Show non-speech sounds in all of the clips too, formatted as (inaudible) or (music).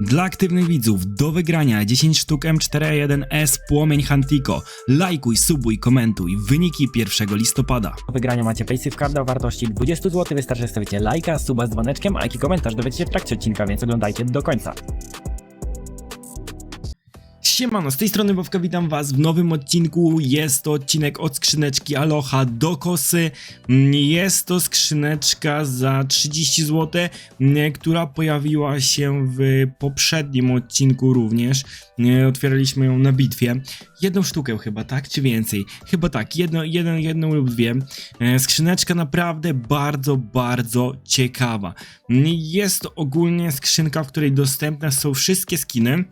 Dla aktywnych widzów do wygrania 10 sztuk M4A1S Płomień Hantiko. Lajkuj, subuj, komentuj. Wyniki 1 listopada. Do wygrania macie Paysafe Card o wartości 20 zł. Wystarczy stawicie lajka, suba z dzwoneczkiem, a jaki komentarz dowiecie się w trakcie odcinka, więc oglądajcie do końca. Siemano, z tej strony Wowka, witam was w nowym odcinku. Jest to odcinek od skrzyneczki Aloha do kosy. Jest to skrzyneczka za 30 zł, która pojawiła się w poprzednim odcinku również. Otwieraliśmy ją na bitwie. Jedną sztukę chyba, tak? Czy więcej? Chyba tak, jedno, jeden, jedną lub dwie. E, Skrzyneczka naprawdę bardzo, bardzo ciekawa. Jest to ogólnie skrzynka, w której dostępne są wszystkie skiny.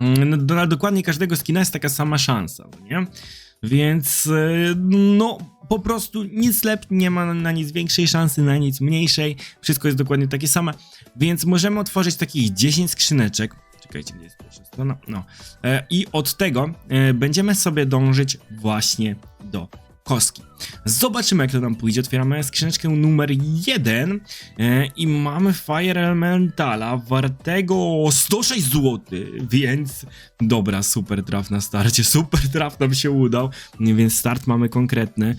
Mm, No, na dokładnie każdego skina jest taka sama szansa, no nie? Więc e, no po prostu nic lep nie ma na, na nic większej szansy, na nic mniejszej. Wszystko jest dokładnie takie same. Więc możemy otworzyć takich 10 skrzyneczek. Czekajcie, gdzie jest pierwsza strona? No. E, I od tego e, będziemy sobie dążyć właśnie do kostki. Zobaczymy jak to nam pójdzie. Otwieramy skrzyneczkę numer 1 e, i mamy Fire Elementala wartego 106 zł, więc dobra, super traf na starcie, (laughs) super traf nam się udał, więc start mamy konkretny.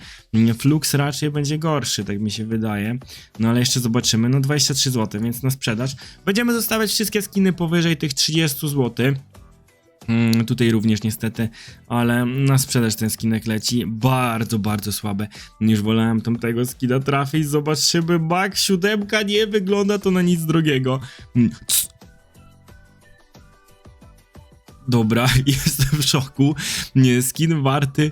Flux raczej będzie gorszy, tak mi się wydaje, no ale jeszcze zobaczymy, no 23 zł, więc na sprzedaż. Będziemy zostawiać wszystkie skiny powyżej tych 30 zł. Mm, tutaj również niestety, ale na sprzedaż ten skinek leci bardzo, bardzo słabe. Już wolałem tam tego skina trafić, zobaczymy, bak, siódemka, nie wygląda to na nic drogiego. Mm. Dobra, (laughs) jestem w szoku. Nie, skin warty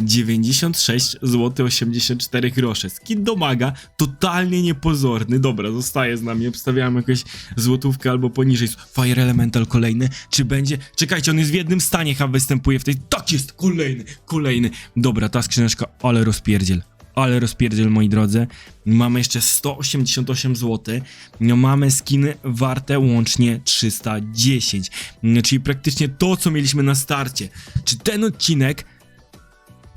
96 zł 84 grosze. Skin domaga, totalnie niepozorny. Dobra, zostaje z nami. Obstawiałem jakąś złotówkę albo poniżej. Fire Elemental kolejny. Czy będzie? Czekajcie, on jest w jednym stanie, chyba występuje w tej. Tak jest, kolejny, kolejny. Dobra, ta skrzyneczka, ale rozpierdziel. Ale rozpierdziel, moi drodzy. Mamy jeszcze 188 zł. No, mamy skiny warte łącznie 310. No, czyli praktycznie to, co mieliśmy na starcie. Czy ten odcinek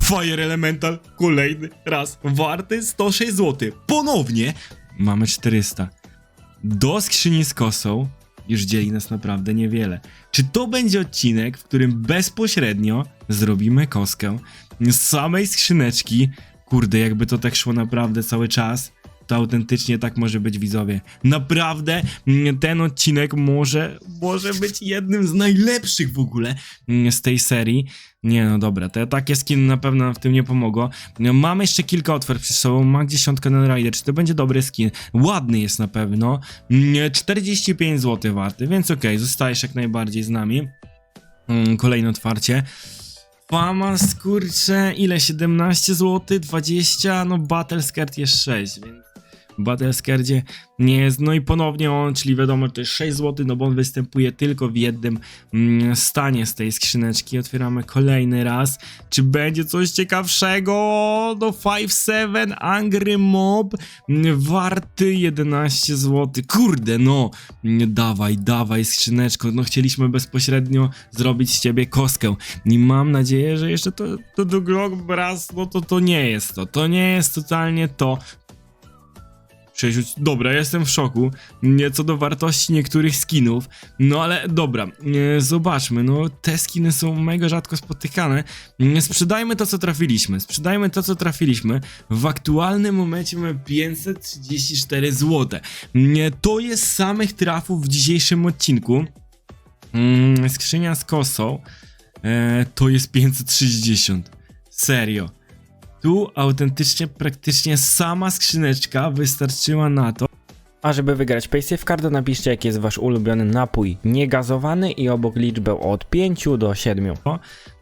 Fire Elemental kolejny raz warty 106 zł. Ponownie mamy 400. Do skrzyni z kosą już dzieli nas naprawdę niewiele. Czy to będzie odcinek, w którym bezpośrednio zrobimy koskę z samej skrzyneczki? Kurde, jakby to tak szło naprawdę cały czas. To autentycznie tak może być widzowie. Naprawdę mm, ten odcinek może, może być jednym z najlepszych w ogóle mm, z tej serii. Nie no dobra, te takie skiny na pewno w tym nie pomogło. No, Mamy jeszcze kilka otwór przed sobą, ma gdzieś dziesiątka Rider, czy to będzie dobry skin? Ładny jest na pewno, Mm, 45 zł warty, więc okej, zostajesz jak najbardziej z nami. Mm, Kolejne otwarcie. Fama skurcze, ile? 17 zł? 20? No Battle Skirt jest 6, więc w Battle Skircie nie jest. No i ponownie on, czyli wiadomo, to jest 6 zł, no bo on występuje tylko w jednym mm, stanie z tej skrzyneczki. Otwieramy kolejny raz. Czy będzie coś ciekawszego? No 5-7 Angry Mob mm, warty 11 zł. Kurde, no Mm, dawaj, dawaj skrzyneczko. No chcieliśmy bezpośrednio zrobić z ciebie koskę. I mam nadzieję, że jeszcze to, to do Glock Brass, no to to nie jest to. To nie jest totalnie to. Przejrzeć. Dobra, jestem w szoku. Nie co do wartości niektórych skinów. No ale dobra, e, zobaczmy. No te skiny są mega rzadko spotykane. E, Sprzedajmy to, co trafiliśmy. Sprzedajmy to, co trafiliśmy. W aktualnym momencie mamy 534 zł. E, To jest samych trafów w dzisiejszym odcinku. Mm, Skrzynia z kosą. E, to jest 560. Serio. Tu autentycznie praktycznie sama skrzyneczka wystarczyła na to, A żeby wygrać Paysafe Card, napiszcie jaki jest wasz ulubiony napój niegazowany i obok liczbę od 5 do 7.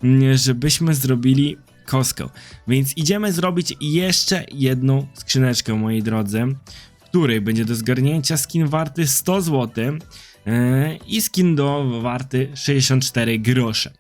mm, żebyśmy zrobili kostkę. Więc idziemy zrobić jeszcze jedną skrzyneczkę, moi drodzy, której będzie do zgarnięcia skin warty 100 zł. e, I skin do warty 64 grosze.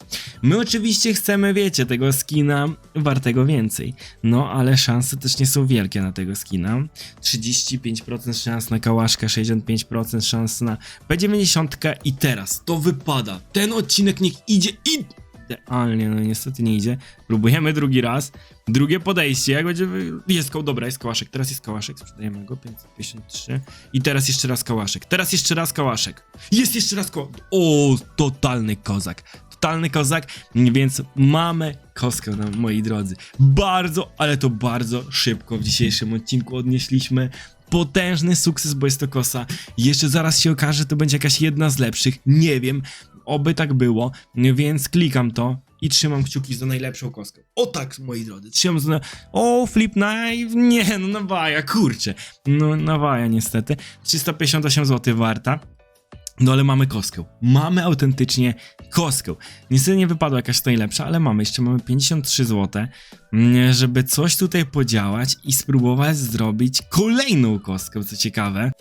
My oczywiście chcemy, wiecie, tego skina wartego więcej. No, ale szanse też nie są wielkie na tego skina. 35% szans na kałaszka, 65% szans na P90 i teraz to wypada. Ten odcinek niech idzie i idealnie, no niestety nie idzie. Próbujemy drugi raz. Drugie podejście, jak będzie... Jest koł, dobra, jest kałaszek, teraz jest kałaszek, sprzedajemy go, 553. I teraz jeszcze raz kałaszek, teraz jeszcze raz kałaszek. Jest jeszcze raz koło... O, totalny kozak. Totalny kozak, więc mamy kostkę, no, moi drodzy. Bardzo, ale to bardzo szybko w dzisiejszym odcinku odnieśliśmy potężny sukces, bo jest to kosa. Jeszcze zaraz się okaże, że to będzie jakaś jedna z lepszych. Nie wiem, oby tak było, więc klikam to i trzymam kciuki za najlepszą kostkę. O tak, moi drodzy, trzymam za... O, flip knife, nie, no nawaja, kurczę. No nawaja niestety. 358 zł warta. No ale mamy kostkę. Mamy autentycznie kostkę. Niestety nie wypadła jakaś najlepsza, ale mamy. Jeszcze mamy 53 zł, mm, żeby coś tutaj podziałać i spróbować zrobić kolejną kostkę, co ciekawe.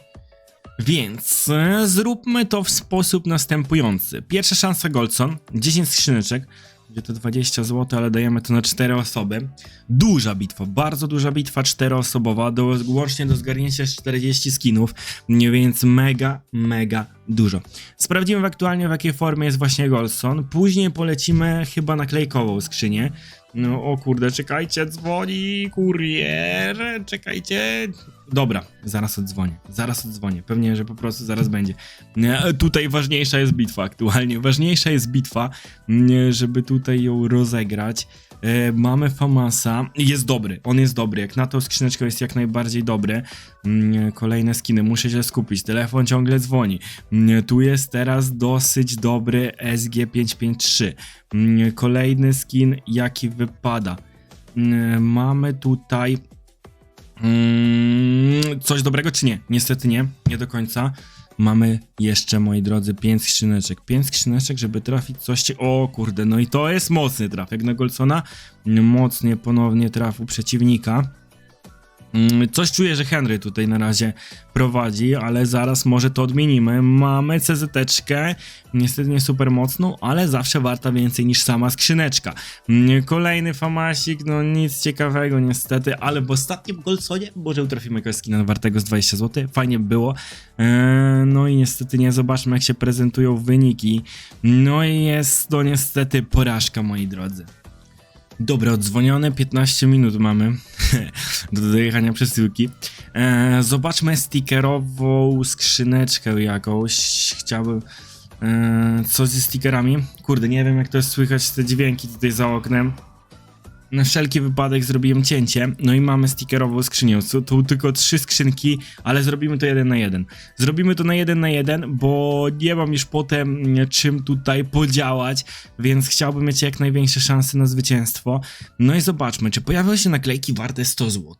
Więc e, zróbmy to w sposób następujący. Pierwsza szansa Goldson, 10 skrzyneczek, gdzie to 20 zł, ale dajemy to na 4 osoby. Duża bitwa, bardzo duża bitwa, 4-osobowa, do, łącznie do zgarnięcia 40 skinów, więc mega, mega dużo. Sprawdzimy aktualnie w jakiej formie jest właśnie Goldson, później polecimy chyba naklejkową skrzynię. No o kurde, czekajcie, dzwoni kurier, czekajcie. Dobra, zaraz odzwonię, zaraz odzwonię, pewnie, że po prostu zaraz będzie. Tutaj ważniejsza jest bitwa aktualnie, ważniejsza jest bitwa, żeby tutaj ją rozegrać. E, mamy Famasa, jest dobry, on jest dobry, jak na tą skrzyneczkę jest jak najbardziej dobry. Mm, Kolejne skiny, muszę się skupić, telefon ciągle dzwoni. Mm, Tu jest teraz dosyć dobry SG553. Mm, Kolejny skin, jaki wypada. Mamy tutaj coś dobrego, czy nie? Niestety nie, nie do końca. Mamy jeszcze, moi drodzy, 5 skrzyneczek. 5 skrzyneczek, żeby trafić coś. O kurde, no i to jest mocny traf. Jak na Golsona, mocnie ponownie trafił przeciwnika. Mm, Coś czuję, że Henry tutaj na razie prowadzi, ale zaraz może to odmienimy. Mamy CZ-czkę, niestety nie super mocną, ale zawsze warta więcej niż sama skrzyneczka. Mm, Kolejny famasik, no nic ciekawego niestety, ale w ostatnim Golsonie może utrafimy jakiegoś skina wartego z 20 zł, fajnie by było. Eee, no i niestety nie zobaczmy jak się prezentują wyniki. No i jest to niestety porażka, moi drodzy. Dobra, odzwonione 15 minut mamy (laughs) do dojechania przesyłki. E, zobaczmy stickerową skrzyneczkę jakąś. Chciałbym e, coś ze stickerami. Kurde, nie wiem jak to jest słychać te dźwięki tutaj za oknem. Na wszelki wypadek zrobiłem cięcie, no i mamy stickerową skrzynię. Tu, tu tylko trzy skrzynki, ale zrobimy to jeden na jeden. Zrobimy to na jeden na jeden, bo nie mam już potem mm, czym tutaj podziałać, więc chciałbym mieć jak największe szanse na zwycięstwo. No i zobaczmy, czy pojawią się naklejki warte 100 zł.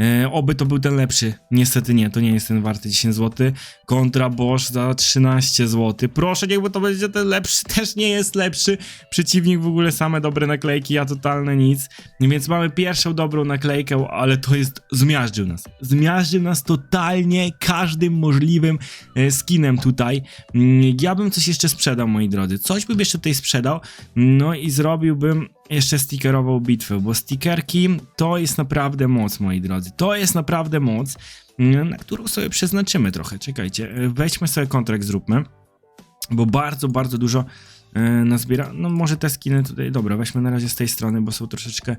E, oby to był ten lepszy. Niestety nie, to nie jest ten warty 10 zł. Kontra Bosch za 13 zł. Proszę, niechby to będzie ten lepszy. (laughs) Też nie jest lepszy. Przeciwnik w ogóle same dobre naklejki, ja totalne nic. Więc mamy pierwszą dobrą naklejkę, ale to jest. Zmiażdżył nas. Zmiażdżył nas totalnie każdym możliwym e, skinem tutaj. Mm, Ja bym coś jeszcze sprzedał, moi drodzy. Coś bym jeszcze tutaj sprzedał. No i zrobiłbym jeszcze stickerową bitwę, bo stickerki to jest naprawdę moc, moi drodzy. To jest naprawdę moc, mm, na którą sobie przeznaczymy trochę. Czekajcie, e, weźmy sobie kontrakt, zróbmy, bo bardzo, bardzo dużo e, nazbiera. No może te skiny tutaj, dobra, weźmy na razie z tej strony, bo są troszeczkę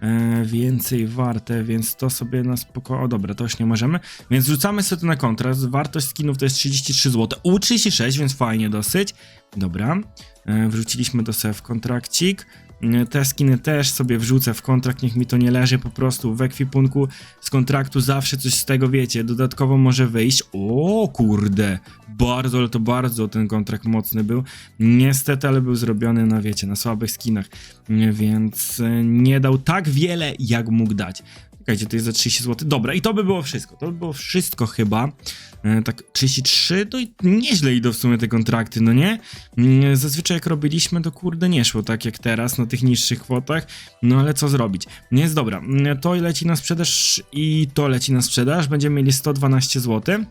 e, więcej warte, więc to sobie na spoko... O dobra, to już nie możemy. Więc rzucamy sobie to na kontrakt. Wartość skinów to jest 33 zł. U 36, więc fajnie dosyć. Dobra, e, wrzuciliśmy to sobie w kontrakcik. E, Te skiny też sobie wrzucę w kontrakt, niech mi to nie leży po prostu w ekwipunku z kontraktu zawsze coś z tego wiecie, dodatkowo może wyjść. O kurde, bardzo, ale to bardzo ten kontrakt mocny był. Niestety, ale był zrobiony na wiecie, na słabych skinach, E, więc nie dał tak wiele, jak mógł dać. Czekajcie, to jest za 30 zł. Dobra, i to by było wszystko. To by było wszystko chyba. E, tak, 33 to i nieźle idą w sumie te kontrakty, no nie? Mm, Zazwyczaj jak robiliśmy, to kurde nie szło tak jak teraz na tych niższych kwotach. No ale co zrobić? Nie jest dobra. Mm, To leci na sprzedaż i to leci na sprzedaż. Będziemy mieli 112 zł.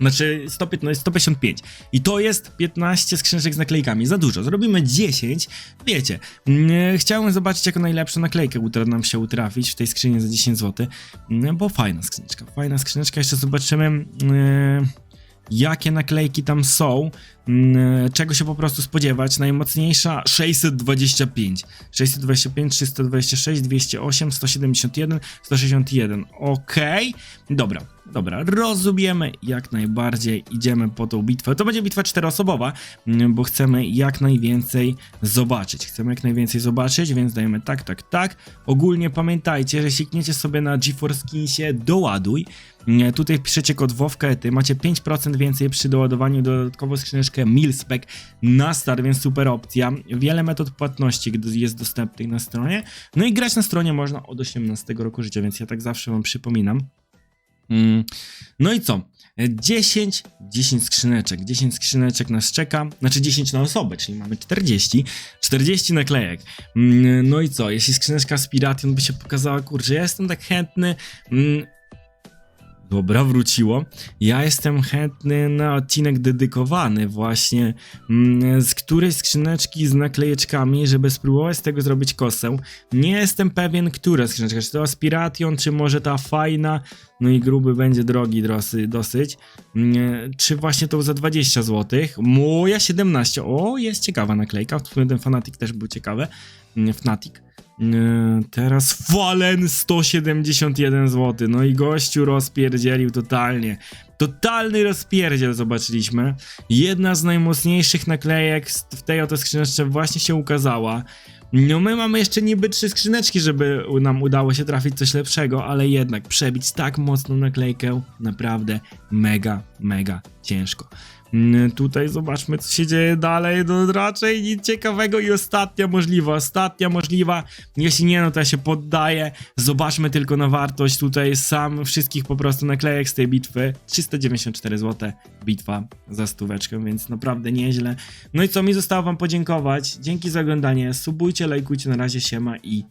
Znaczy 115, 155. I to jest 15 skrzyneczek z naklejkami. Za dużo. Zrobimy 10. Wiecie, mm, chciałem zobaczyć jako najlepszą naklejkę uda nam się utrafić w tej skrzyni za 10 zł. mm, Bo fajna skrzyneczka. Fajna skrzyneczka. Jeszcze zobaczymy. mm, jakie naklejki tam są, mm, czego się po prostu spodziewać. Najmocniejsza 625, 625, 326, 208, 171, 161. Okej, dobra, dobra, rozumiemy jak najbardziej. Idziemy po tą bitwę. To będzie bitwa czteroosobowa, mm, bo chcemy jak najwięcej zobaczyć. Chcemy jak najwięcej zobaczyć, więc dajemy tak, tak, tak. Ogólnie pamiętajcie, że sikniecie sobie na GeForce Skinsie doładuj. Nie, Tutaj piszecie kod WOWKETY, macie 5% więcej przy doładowaniu, dodatkowo skrzyneczkę Milspec na start, więc super opcja. Wiele metod płatności jest dostępnych na stronie. No i grać na stronie można od 18 roku życia, więc ja tak zawsze wam przypominam. Mm, No i co? 10, 10 skrzyneczek, 10 skrzyneczek nas czeka, znaczy 10 na osobę, czyli mamy 40, 40 naklejek. Mm, No i co, jeśli skrzyneczka Spiration by się pokazała, kurczę, ja jestem tak chętny, mm, Dobra, wróciło. Ja jestem chętny na odcinek dedykowany właśnie mm, z którejś skrzyneczki z naklejeczkami, żeby spróbować z tego zrobić kosę. Nie jestem pewien, która skrzyneczka, czy to Aspiration, czy może ta fajna, no i gruby będzie drogi drosy, dosyć. Mm, Czy właśnie tą za 20 zł? Moja 17. O, jest ciekawa naklejka. W sumie ten Fanatic też był ciekawy. Mm, Fnatic. Yy, Teraz Fallen 171 zł. No i gościu rozpierdzielił totalnie. Totalny rozpierdziel zobaczyliśmy. Jedna z najmocniejszych naklejek w tej oto skrzyneczce właśnie się ukazała. No my mamy jeszcze niby trzy skrzyneczki, żeby nam udało się trafić coś lepszego, ale jednak przebić tak mocną naklejkę naprawdę mega, mega ciężko. Mm, Tutaj zobaczmy, co się dzieje dalej. No raczej nic ciekawego i ostatnia możliwa. Ostatnia możliwa. Jeśli nie, no to ja się poddaję. Zobaczmy tylko na wartość tutaj sam wszystkich po prostu naklejek z tej bitwy. 394 zł. Bitwa za stóweczkę, więc naprawdę nieźle. No i co mi zostało wam podziękować. Dzięki za oglądanie. Subujcie, lajkujcie na razie siema i